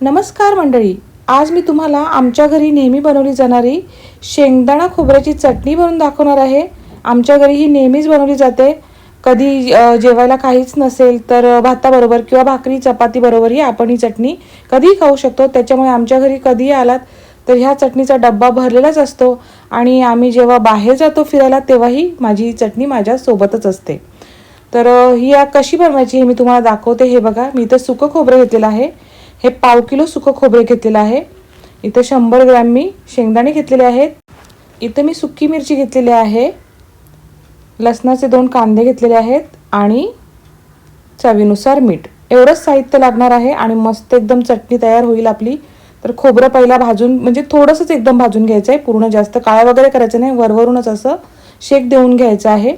नमस्कार मंडळी. आज मी तुम्हाला आमच्या घरी नेहमी बनवली जाणारी शेंगदाणा खोबऱ्याची चटणी बनवून दाखवणार आहे. आमच्या घरी ही नेहमीच बनवली जाते. कधी जेवायला काहीच नसेल तर भाताबरोबर किंवा भाकरी चपातीबरोबरही आपण ही चटणी कधीही खाऊ शकतो. त्याच्यामुळे आमच्या घरी कधीही आलात तर ह्या चटणीचा डब्बा भरलेलाच असतो आणि आम्ही जेव्हा बाहेर जातो फिरायला तेव्हाही माझी ही चटणी माझ्यासोबतच असते. तर ही या कशी बनवायची हे मी तुम्हाला दाखवते. हे बघा मी इथं सुकं खोबरं घेतलेलं आहे. हे पाव किलो सुकं खोबरे घेतलेलं आहे. इथं शंभर ग्रॅम मी शेंगदाणे घेतलेले आहेत. इथं मी सुकी मिरची घेतलेली आहे. लसणाचे दोन कांदे घेतलेले आहेत आणि चवीनुसार मीठ. एवढंच साहित्य लागणार आहे आणि मस्त एकदम चटणी तयार होईल आपली. तर खोबरं पहिला भाजून म्हणजे थोडंसंच एकदम भाजून घ्यायचं आहे. पूर्ण जास्त काळा वगैरे करायचं नाही. वरवरूनच असं शेक देऊन घ्यायचं आहे.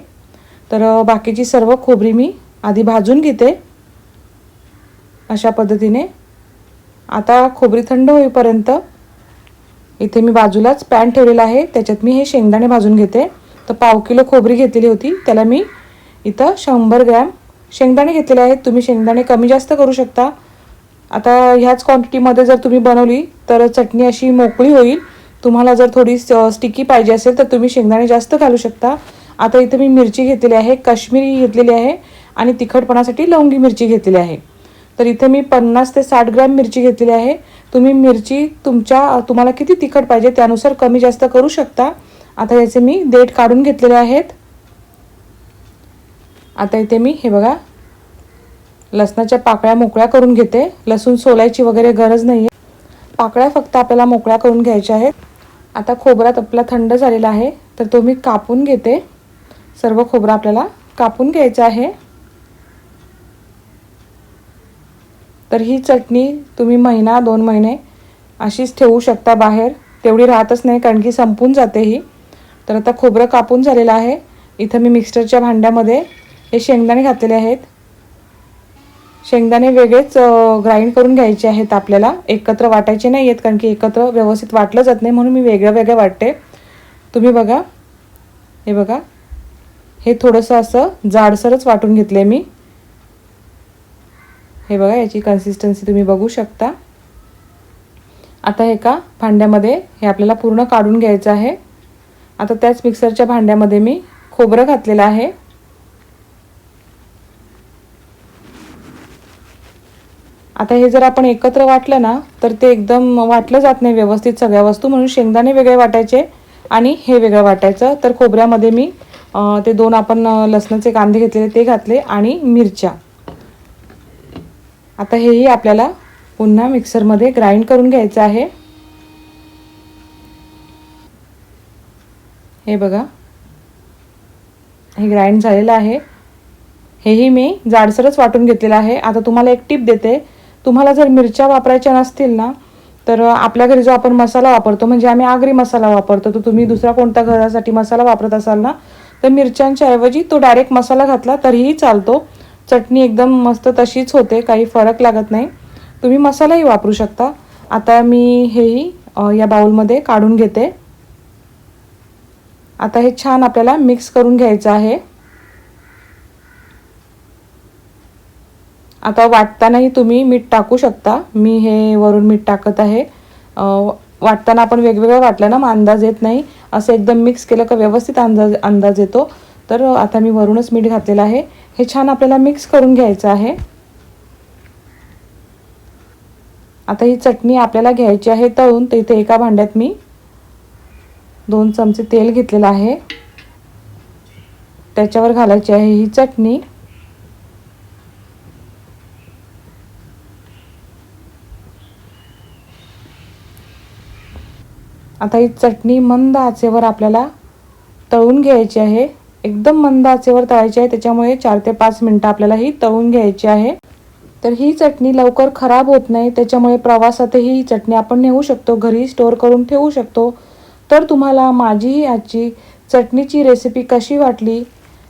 तर बाकीची सर्व खोबरी मी आधी भाजून घेते. अशा पद्धतीने आता खोबरी थंड होईपर्यंत इथे मी बाजूलाच पॅन ठेवलेला आहे. त्याच्यात मी हे शेंगदाणे भाजून घेते. तर पाव किलो खोबरी घेतलेली होती. त्याला मी इथं शंभर ग्रॅम शेंगदाणे घेतलेले आहेत. तुम्ही शेंगदाणे कमी जास्त करू शकता. आता ह्याच क्वांटिटीमध्ये जर तुम्ही बनवली तर चटणी अशी मोकळी होईल. तुम्हाला जर थोडी स्टिकी पाहिजे असेल तर तुम्ही शेंगदाणे जास्त घालू शकता. आता इथे मी मिरची घेतलेली आहे. काश्मीरी घेतलेली आहे. आणि तिखटपणासाठी लवंगी मिरची घेतलेली आहे. तर इथे मी पन्नास ते साठ ग्रॅम मिरची घेतलेली आहे. तुम्ही मिरची तुमच्या तुम्हाला किती तिखट पाहिजे त्यानुसार कमी जास्त करू शकता. आता याचे मी देठ काढून घेतलेले आहेत. आता इथे मी हे बघा लसणाच्या पाकळ्या मोकळ्या करून घेते. लसूण सोलायची वगैरे गरज नाही आहे पाकळ्या फक्त आपल्याला मोकळ्या करून घ्यायच्या आहेत. आता खोबरा आपला थंड झालेला आहे. तर तो मी कापून घेते. सर्व खोबरा आपल्याला कापून घ्यायचा आहे. तर ही चटणी तुम्ही महिना दोन महिने अशीच ठेवू शकता बाहेर. तेवढी राहतच नाही कारण की संपून जाते ही. तर आता खोबरं कापून झालेलं आहे. इथं मी मिक्सरच्या भांड्यामध्ये हे शेंगदाणे घातलेले आहेत. शेंगदाणे वेगळेच ग्राइंड करून घ्यायचे आहेत आपल्याला. एकत्र वाटायचे नाही आहेत कारण की एकत्र व्यवस्थित वाटलं जात नाही म्हणून मी वेगळं वेगळं वाटते. तुम्ही बघा. हे बघा. हे थोडंसं असं जाडसरच वाटून घेतले मी. हे बघा याची कन्सिस्टन्सी तुम्ही बघू शकता. आता हे का भांड्यामध्ये हे आपल्याला पूर्ण काढून घ्यायचं आहे. आता त्याच मिक्सरच्या भांड्यामध्ये मी खोबरं घातलेलं आहे. आता हे जर आपण एकत्र वाटलं ना तर ते एकदम वाटलं जात नाही व्यवस्थित सगळ्या वस्तू म्हणून शेंगदाणे वेगळे वाटायचे आणि हे वेगळं वाटायचं. तर खोबऱ्यामध्ये मी ते दोन आपण लसणाचे कांदे घेतलेले ते घातले आणि मिरच्या. आता हेही आपल्याला पुन्हा मिक्सरमध्ये ग्राइंड करून घ्यायचं आहे. हे बघा. हे ग्राइंड झालेलं आहे. हेही मी जाडसरच वाटून घेतलेलं आहे. आता तुम्हाला एक टिप देते. तुम्हाला जर मिरच्या वापरायच्या नसतील ना तर आपल्या घरी जो आपण मसाला वापरतो म्हणजे आम्ही आगरी मसाला वापरतो तर तुम्ही दुसरा कोणता घरासाठी मसाला वापरत असाल ना तर मिरच्यांच्या ऐवजी तो डायरेक्ट मसाला घातला तरीही चालतो. चटणी एकदम मस्त तशीच होते काही फरक लागत नाही. तुम्ही मसालाही वापरू शकता. आता मी हेही या बाउलमध्ये काढून घेते. आता हे छान आपल्याला मिक्स करून घ्यायचं आहे. आता वाटतानाही तुम्ही मीठ टाकू शकता. मी हे वरून मीठ टाकत आहे. वाटताना आपण वेगवेगळं वाटलं ना मग अंदाज येत नाही. असं एकदम मिक्स केलं का व्यवस्थित अंदाज अंदाज येतो. तर आता मी वरूनच मीठ घातलेलं आहे. हे छान आपल्याला मिक्स करून घ्यायचं आहे. आता ही चटणी आपल्याला घ्यायची आहे तळून. तर इथे एका भांड्यात मी दोन चमचे तेल घेतलेलं आहे. त्याच्यावर घालायची आहे ही चटणी. आता ही चटणी मंद आचेवर आपल्याला तळून घ्यायची आहे. एकदम मंद आचेवर तळायची आहे त्याच्यामुळे चार ते पाच मिनटं आपल्याला ही तळून घ्यायची आहे. तर ही चटणी लवकर खराब होत नाही त्याच्यामुळे प्रवासातही ही चटणी आपण नेऊ शकतो घरी स्टोअर करून ठेवू शकतो. तर तुम्हाला माझी ही आजची चटणीची रेसिपी कशी वाटली?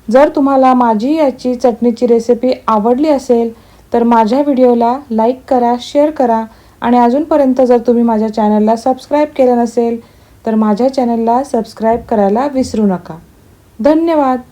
जर तुम्हाला माझी याची चटणीची रेसिपी आवडली असेल तर माझ्या व्हिडिओला लाईक करा शेअर करा आणि अजूनपर्यंत जर तुम्ही माझ्या चॅनलला सबस्क्राईब केलं नसेल तर माझ्या चॅनलला सबस्क्राईब करायला विसरू नका. धन्यवाद.